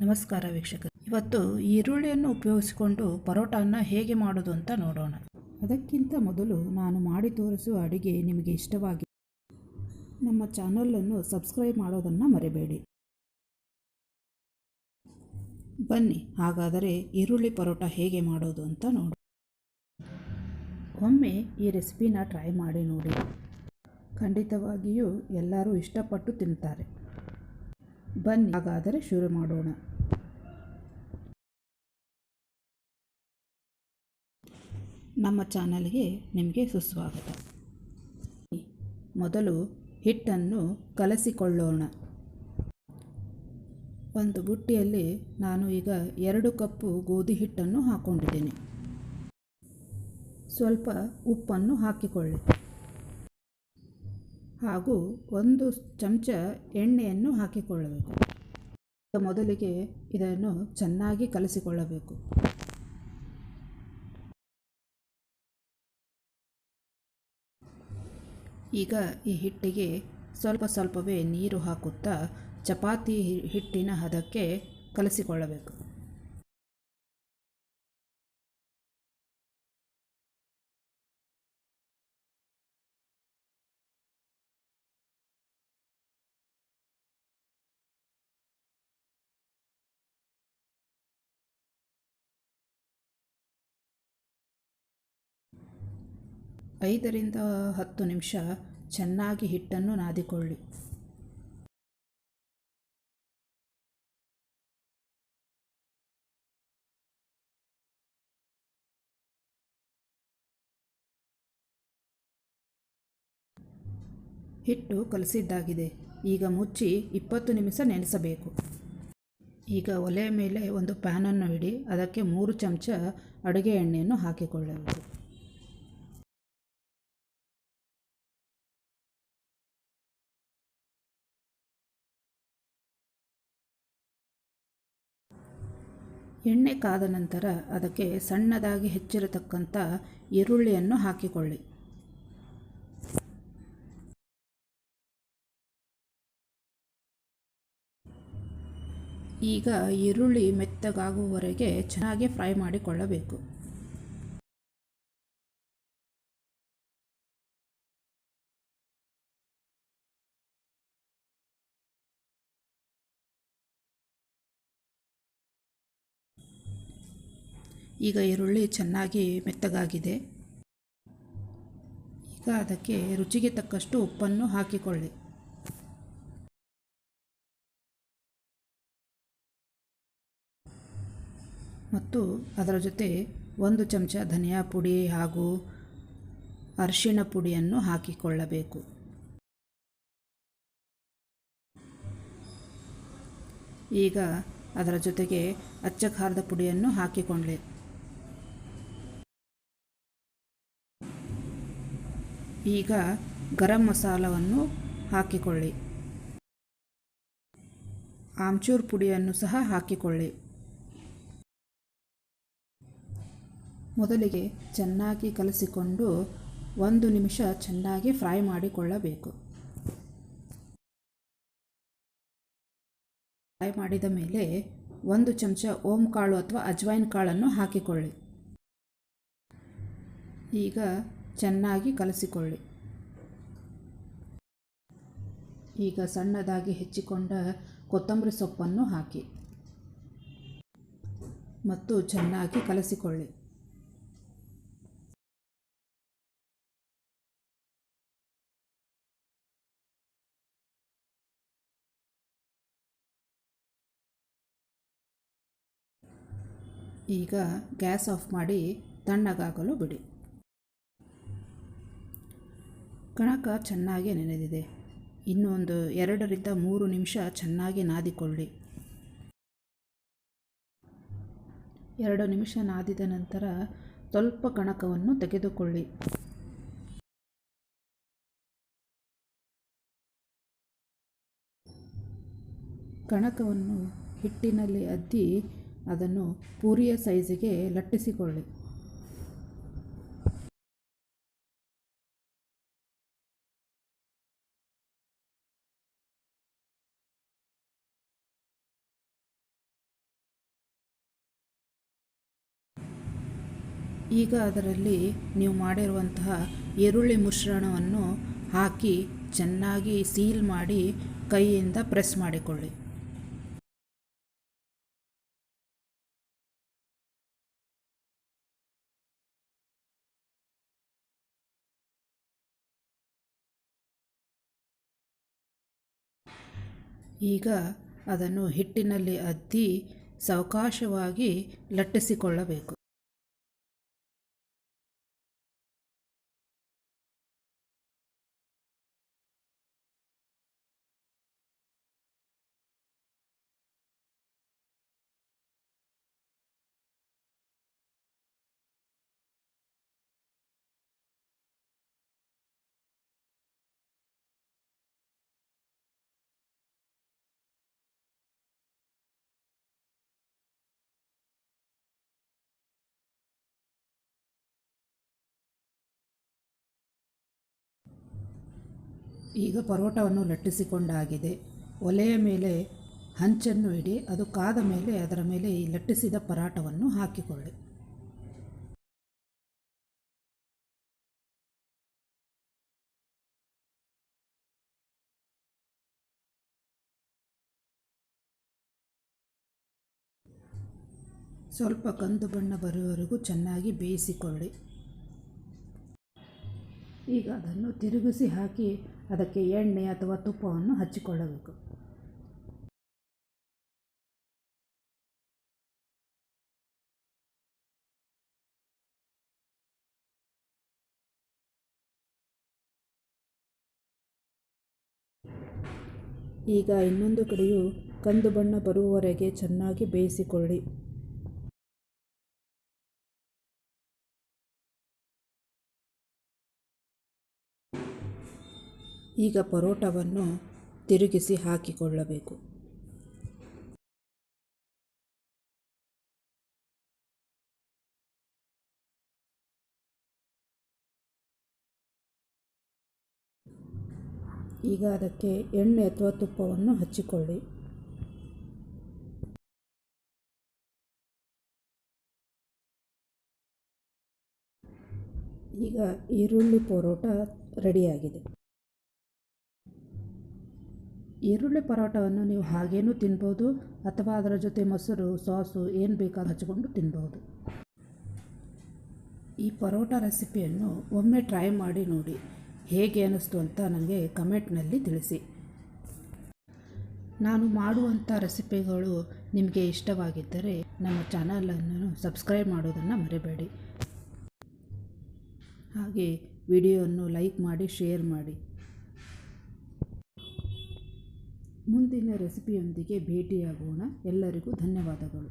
ನಮಸ್ಕಾರ ವೀಕ್ಷಕರು. ಇವತ್ತು ಈರುಳ್ಳಿಯನ್ನು ಉಪಯೋಗಿಸಿಕೊಂಡು ಪರೋಟಾನ ಹೇಗೆ ಮಾಡೋದು ಅಂತ ನೋಡೋಣ. ಅದಕ್ಕಿಂತ ಮೊದಲು ನಾನು ಮಾಡಿ ತೋರಿಸುವ ಅಡುಗೆ ನಿಮಗೆ ಇಷ್ಟವಾಗಿ ನಮ್ಮ ಚಾನಲನ್ನು ಸಬ್ಸ್ಕ್ರೈಬ್ ಮಾಡೋದನ್ನು ಮರಿಬೇಡಿ. ಬನ್ನಿ, ಹಾಗಾದರೆ ಈರುಳ್ಳಿ ಪರೋಟ ಹೇಗೆ ಮಾಡೋದು ಅಂತ ನೋಡಿ ಒಮ್ಮೆ ಈ ರೆಸಿಪಿನ ಟ್ರೈ ಮಾಡಿ ನೋಡಿ. ಖಂಡಿತವಾಗಿಯೂ ಎಲ್ಲರೂ ಇಷ್ಟಪಟ್ಟು ತಿಂತಾರೆ. ಬನ್ನಿ. ಹಾಗಾದರೆ ಶುರು ಮಾಡೋಣ. ನಮ್ಮ ಚಾನಲ್ಗೆ ನಿಮಗೆ ಸುಸ್ವಾಗತ. ಮೊದಲು ಹಿಟ್ಟನ್ನು ಕಲಸಿಕೊಳ್ಳೋಣ. ಒಂದು ಬುಟ್ಟಿಯಲ್ಲಿ ನಾನು ಈಗ ಎರಡು ಕಪ್ಪು ಗೋಧಿ ಹಿಟ್ಟನ್ನು ಹಾಕ್ಕೊಂಡಿದ್ದೀನಿ ಸ್ವಲ್ಪ ಉಪ್ಪನ್ನು ಹಾಕಿಕೊಳ್ಳಿ. ಹಾಗೂ ಒಂದು ಚಮಚ ಎಣ್ಣೆಯನ್ನು ಹಾಕಿಕೊಳ್ಳಬೇಕು. ಮೊದಲಿಗೆ ಇದನ್ನು ಚೆನ್ನಾಗಿ ಕಲಸಿಕೊಳ್ಳಬೇಕು. ಈಗ ಈ ಹಿಟ್ಟಿಗೆ ಸ್ವಲ್ಪ ಸ್ವಲ್ಪವೇ ನೀರು ಹಾಕುತ್ತಾ ಚಪಾತಿ ಹಿಟ್ಟಿನ ಹದಕ್ಕೆ ಕಲಸಿಕೊಳ್ಳಬೇಕು. ಐದರಿಂದ ಹತ್ತು ನಿಮಿಷ ಚೆನ್ನಾಗಿ ಹಿಟ್ಟನ್ನು ನಾದಿಕೊಳ್ಳಿ. ಹಿಟ್ಟು ಕಲಸಿದ್ದಾಗಿದೆ. ಈಗ ಮುಚ್ಚಿ ಇಪ್ಪತ್ತು ನಿಮಿಷ ನೆನೆಸಬೇಕು. ಈಗ ಒಲೆಯ ಮೇಲೆ ಒಂದು ಪ್ಯಾನನ್ನು ಇಡಿ, ಅದಕ್ಕೆ ಮೂರು ಚಮಚ ಅಡುಗೆ ಎಣ್ಣೆಯನ್ನು ಹಾಕಿಕೊಳ್ಳಬೇಕು. ಎಣ್ಣೆ ಕಾದ ನಂತರ ಅದಕ್ಕೆ ಸಣ್ಣದಾಗಿ ಹೆಚ್ಚಿರತಕ್ಕಂಥ ಈರುಳ್ಳಿಯನ್ನು ಹಾಕಿಕೊಳ್ಳಿ. ಈಗ ಈರುಳ್ಳಿ ಮೆತ್ತಗಾಗುವವರೆಗೆ ಚೆನ್ನಾಗಿ ಫ್ರೈ ಮಾಡಿಕೊಳ್ಳಬೇಕು. ಈಗ ಈರುಳ್ಳಿ ಚೆನ್ನಾಗಿ ಮೆತ್ತಗಾಗಿದೆ. ಈಗ ಅದಕ್ಕೆ ರುಚಿಗೆ ತಕ್ಕಷ್ಟು ಉಪ್ಪನ್ನು ಹಾಕಿಕೊಳ್ಳಿ. ಮತ್ತು ಅದರ ಜೊತೆ ಒಂದು ಚಮಚ ಧನಿಯಾ ಪುಡಿ ಹಾಗೂ ಅರಿಶಿಣ ಪುಡಿಯನ್ನು ಹಾಕಿಕೊಳ್ಳಬೇಕು. ಈಗ ಅದರ ಜೊತೆಗೆ ಅಚ್ಚ ಖಾರದ ಪುಡಿಯನ್ನು ಹಾಕಿಕೊಳ್ಳಿ. ಈಗ ಗರಂ ಮಸಾಲವನ್ನು ಹಾಕಿಕೊಳ್ಳಿ. ಆಮ್ಚೂರ್ ಪುಡಿಯನ್ನು ಸಹ ಹಾಕಿಕೊಳ್ಳಿ. ಮೊದಲಿಗೆ ಚೆನ್ನಾಗಿ ಕಲಸಿಕೊಂಡು ಒಂದು ನಿಮಿಷ ಚೆನ್ನಾಗಿ ಫ್ರೈ ಮಾಡಿಕೊಳ್ಳಬೇಕು. ಫ್ರೈ ಮಾಡಿದ ಮೇಲೆ ಒಂದು ಚಮಚ ಓಂ ಕಾಳು ಅಥವಾ ಅಜ್ವೈನ್ ಕಾಳನ್ನು ಹಾಕಿಕೊಳ್ಳಿ. ಈಗ ಚೆನ್ನಾಗಿ ಕಲಸಿಕೊಳ್ಳಿ. ಈಗ ಸಣ್ಣದಾಗಿ ಹೆಚ್ಚಿಕೊಂಡ ಕೊತ್ತಂಬರಿ ಸೊಪ್ಪನ್ನು ಹಾಕಿ. ಮತ್ತು ಚೆನ್ನಾಗಿ ಕಲಸಿಕೊಳ್ಳಿ. ಈಗ ಗ್ಯಾಸ್ ಆಫ್ ಮಾಡಿ ತಣ್ಣಗಾಗಲು ಬಿಡಿ. ಕಣಕ ಚೆನ್ನಾಗಿ ನೆನೆದಿದೆ. ಇನ್ನೊಂದು ಎರಡರಿಂದ ಮೂರು ನಿಮಿಷ ಚೆನ್ನಾಗಿ ನಾದಿಕೊಳ್ಳಿ. ಎರಡು ನಿಮಿಷ ನಾದಿದ ನಂತರ ಸ್ವಲ್ಪ ಕಣಕವನ್ನು ತೆಗೆದುಕೊಳ್ಳಿ. ಕಣಕವನ್ನು ಹಿಟ್ಟಿನಲ್ಲಿ ಅದ್ದಿ ಅದನ್ನು ಪೂರಿಯ ಸೈಜಿಗೆ ಲಟ್ಟಿಸಿಕೊಳ್ಳಿ. ಈಗ ಅದರಲ್ಲಿ ನೀವು ಮಾಡಿರುವಂತಹ ಈರುಳ್ಳಿ ಮಿಶ್ರಣವನ್ನು ಹಾಕಿ ಚೆನ್ನಾಗಿ ಸೀಲ್ ಮಾಡಿ ಕೈಯಿಂದ ಪ್ರೆಸ್ ಮಾಡಿಕೊಳ್ಳಿ. ಈಗ ಅದನ್ನು ಹಿಟ್ಟಿನಲ್ಲಿ ಅದ್ದಿ ಸಾವಕಾಶವಾಗಿ ಲಟ್ಟಿಸಿಕೊಳ್ಳಬೇಕು. ಈಗ ಪರೋಟವನ್ನು ಲಟ್ಟಿಸಿಕೊಂಡಾಗಿದೆ. ಒಲೆಯ ಮೇಲೆ ಹಂಚನ್ನು ಇಡಿ, ಅದು ಕಾದ ಮೇಲೆ ಅದರ ಮೇಲೆ ಈ ಲಟ್ಟಿಸಿದ ಪರಾಟವನ್ನು ಹಾಕಿಕೊಳ್ಳಿ. ಸ್ವಲ್ಪ ಕಂದು ಬಣ್ಣ ಬರುವವರೆಗೂ ಚೆನ್ನಾಗಿ ಬೇಯಿಸಿಕೊಳ್ಳಿ. ಈಗ ಅದನ್ನು ತಿರುಗಿಸಿ ಹಾಕಿ ಅದಕ್ಕೆ ಎಣ್ಣೆ ಅಥವಾ ತುಪ್ಪವನ್ನು ಹಚ್ಚಿಕೊಳ್ಳಬೇಕು. ಈಗ ಇನ್ನೊಂದು ಕಡೆಯೂ ಕಂದು ಬಣ್ಣ ಬರುವವರೆಗೆ ಚೆನ್ನಾಗಿ ಬೇಯಿಸಿಕೊಳ್ಳಿ. ಈಗ ಪರೋಟವನ್ನು ತಿರುಗಿಸಿ ಹಾಕಿಕೊಳ್ಳಬೇಕು. ಈಗ ಅದಕ್ಕೆ ಎಣ್ಣೆ ಅಥವಾ ತುಪ್ಪವನ್ನು ಹಚ್ಚಿಕೊಳ್ಳಿ. ಈಗ ಈರುಳ್ಳಿ ಪರೋಟ ರೆಡಿಯಾಗಿದೆ. ಈರುಳ್ಳಿ ಪರೋಟವನ್ನು ನೀವು ಹಾಗೇನೂ ತಿನ್ಬೋದು ಅಥವಾ ಅದರ ಜೊತೆ ಮೊಸರು, ಸಾಸು ಏನು ಬೇಕಾದ್ರೂ ಹಚ್ಕೊಂಡು ತಿನ್ಬೋದು. ಈ ಪರೋಟ ರೆಸಿಪಿಯನ್ನು ಒಮ್ಮೆ ಟ್ರೈ ಮಾಡಿ ನೋಡಿ ಹೇಗೆ ಅನ್ನಿಸ್ತು ಅಂತ ನನಗೆ ಕಮೆಂಟ್ನಲ್ಲಿ ತಿಳಿಸಿ. ನಾನು ಮಾಡುವಂಥ ರೆಸಿಪಿಗಳು ನಿಮಗೆ ಇಷ್ಟವಾಗಿದ್ದರೆ ನಮ್ಮ ಚಾನಲನ್ನು ಸಬ್ಸ್ಕ್ರೈಬ್ ಮಾಡೋದನ್ನು ಮರಿಬೇಡಿ. ಹಾಗೆ ವಿಡಿಯೋವನ್ನು ಲೈಕ್ ಮಾಡಿ, ಶೇರ್ ಮಾಡಿ. ಮುಂದಿನ ರೆಸಿಪಿಯೊಂದಿಗೆ ಭೇಟಿಯಾಗೋಣ. ಎಲ್ಲರಿಗೂ ಧನ್ಯವಾದಗಳು.